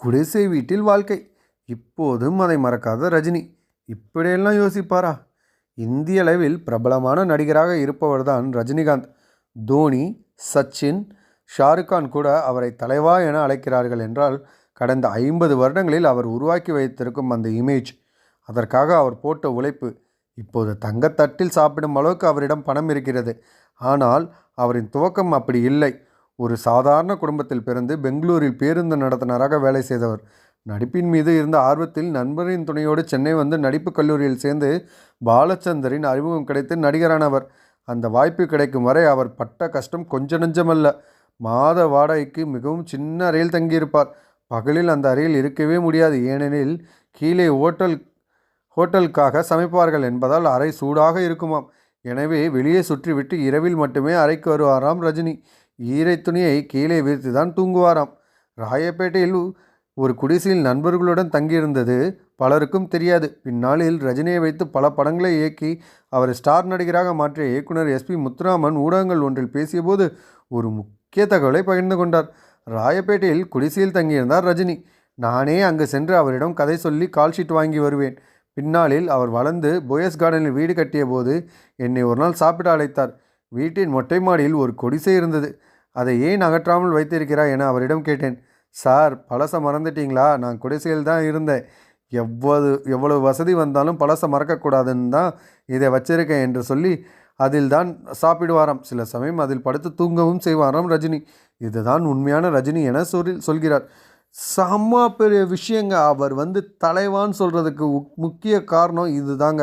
குடிசை வீட்டில் வாழ்க்கை. இப்போதும் அதை மறக்காத ரஜினி. இப்படியெல்லாம் யோசிப்பாரா? இந்திய அளவில் பிரபலமான நடிகராக இருப்பவர்தான் ரஜினிகாந்த். தோனி சச்சின் ஷாருக்கான் கூட அவரை தலைவா என அழைக்கிறார்கள் என்றால் கடந்த ஐம்பது வருடங்களில் அவர் உருவாக்கி வைத்திருக்கும் அந்த இமேஜ். அதற்காக அவர் போட்ட உழைப்பு. இப்போது தங்கத்தட்டில் சாப்பிடும் அளவுக்கு அவரிடம் பணம் இருக்கிறது. ஆனால் அவரின் துவக்கம் அப்படி இல்லை. ஒரு சாதாரண குடும்பத்தில் பிறந்து பெங்களூரில் பேருந்து நடத்துனராக வேலை செய்தவர். நடிப்பின் மீது இருந்த ஆர்வத்தில் நண்பரின் துணையோடு சென்னை வந்து நடிப்புக் கல்லூரியில் சேர்ந்து பாலச்சந்தரின் அறிமுகம் கிடைத்து நடிகரானவர். அந்த வாய்ப்பு கிடைக்கும் வரை அவர் பட்ட கஷ்டம் கொஞ்ச நெஞ்சமல்ல. மாத வாடகைக்கு மிகவும் சின்ன அறையில் தங்கியிருப்பார். பகலில் அந்த அறையில் இருக்கவே முடியாது. ஏனெனில் கீழே ஹோட்டல் ஹோட்டலுக்காக சமைப்பார்கள் என்பதால் அறை சூடாக இருக்குமாம். எனவே வெளியே சுற்றிவிட்டு இரவில் மட்டுமே அறைக்கு வருவாராம் ரஜினி. ஈரை துணியை கீழே விரித்து தான் தூங்குவாராம். ராயப்பேட்டையில் ஒரு குடிசையில் நண்பர்களுடன் தங்கியிருந்தது பலருக்கும் தெரியாது. பின்னாளில் ரஜினியை வைத்து பல படங்களை இயக்கி அவரை ஸ்டார் நடிகராக மாற்றிய இயக்குனர் எஸ்பி முத்துராமன் ஊடகங்கள் ஒன்றில் பேசியபோது ஒரு முக்கிய தகவலை பகிர்ந்து கொண்டார். ராயப்பேட்டையில் குடிசையில் தங்கியிருந்தார் ரஜினி. நானே அங்கு சென்று அவரிடம் கதை சொல்லி கால்ஷீட் வாங்கி வருவேன். பின்னாளில் அவர் வளர்ந்து போயஸ் கார்டனில் வீடு கட்டிய போது என்னை ஒரு நாள் சாப்பிட அழைத்தார். வீட்டின் மொட்டை மாடியில் ஒரு கொடிசை இருந்தது. அதை ஏன் அகற்றாமல் வைத்திருக்கிறாய் என அவரிடம் கேட்டேன். சார் பழசை மறந்துட்டீங்களா? நான் குடிசையில் தான் இருந்தேன். எவ்வளவு எவ்வளவு வசதி வந்தாலும் பழசை மறக்கக்கூடாதுன்னு தான் இதை வச்சிருக்கேன் என்று சொல்லி அதில் தான் சாப்பிடுவாராம். சில சமயம் அதில் படுத்து தூங்கவும் செய்வாராம் ரஜினி. இதுதான் உண்மையான ரஜினி என சொல்லி சொல்கிறார். செம்ம பெரிய விஷயங்க. அவர் வந்து தலைவான்னு சொல்கிறதுக்கு முக்கிய காரணம் இதுதாங்க.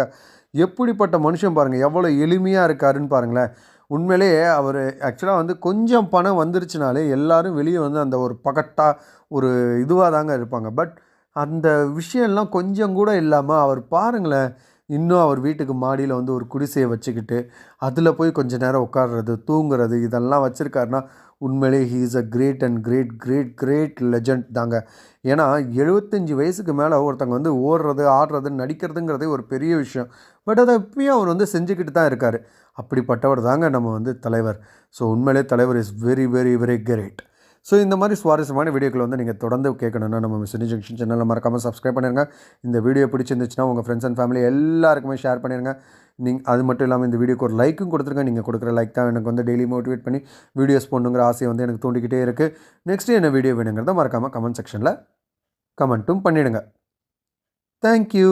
எப்படிப்பட்ட மனுஷன் பாருங்கள் எவ்வளோ எளிமையாக இருக்காருன்னு பாருங்களேன். உண்மையிலேயே அவர் ஆக்சுவலாக வந்து கொஞ்சம் பணம் வந்துருச்சுனாலே எல்லாரும் வெளியே வந்து அந்த ஒரு பகட்டாக ஒரு இதுவாக தாங்க இருப்பாங்க. பட் அந்த விஷயம்லாம் கொஞ்சம் கூட இல்லாமல் அவர் பாருங்களேன் இன்னும் அவர் வீட்டுக்கு மாடியில் வந்து ஒரு குடிசையை வச்சுக்கிட்டு அதில் போய் கொஞ்ச நேரம் உட்காடுறது தூங்குறது இதெல்லாம் வச்சுருக்காருன்னா உண்மையிலே he is a great and great great great legend தாங்க. ஏன்னா எழுபத்தஞ்சி வயசுக்கு மேலே ஒருத்தங்க வந்து ஓடுறது ஆடுறது நடிக்கிறதுங்கிறதே ஒரு பெரிய விஷயம். பட் அதை எப்பயும் அவர் வந்து செஞ்சுக்கிட்டு தான் இருக்கார். அப்படிப்பட்டவர் தாங்க நம்ம வந்து தலைவர். ஸோ உண்மையிலே தலைவர் is very very very great so இந்த மாதிரி சுவாரஸ்யமான வீடியோக்கள் வந்து நீங்கள் தொடர்ந்து கேட்கணுன்னா நம்ம மிஸ் ஜங்ஷன் சேனலில் மறக்காமல் சப்ஸ்கிரைப் பண்ணிடுங்க இந்த வீடியோ பிடிச்சிருந்துச்சுன்னா உங்கள் ஃப்ரெண்ட்ஸ் அண்ட் ஃபேமிலி எல்லாருக்குமே ஷேர் பண்ணிடுங்க நீங்கள் அது மட்டும் இல்லாமல் இந்த வீடியோக்கு ஒரு லைக்கும் கொடுத்துருங்க. நீங்கள் கொடுக்குற லைக் தான் எனக்கு வந்து டெய்லி மோட்டிவேட் பண்ணி வீடியோஸ் போடணுங்கிற ஆசையை வந்து எனக்கு தூண்டிக்கிட்டே இருக்குது நெக்ஸ்ட்டு என்ன வீடியோ வேணுங்கிறத மறக்காமல் கமெண்ட் செக்ஷனில் கமெண்ட்டும் பண்ணிவிடுங்க தேங்க்யூ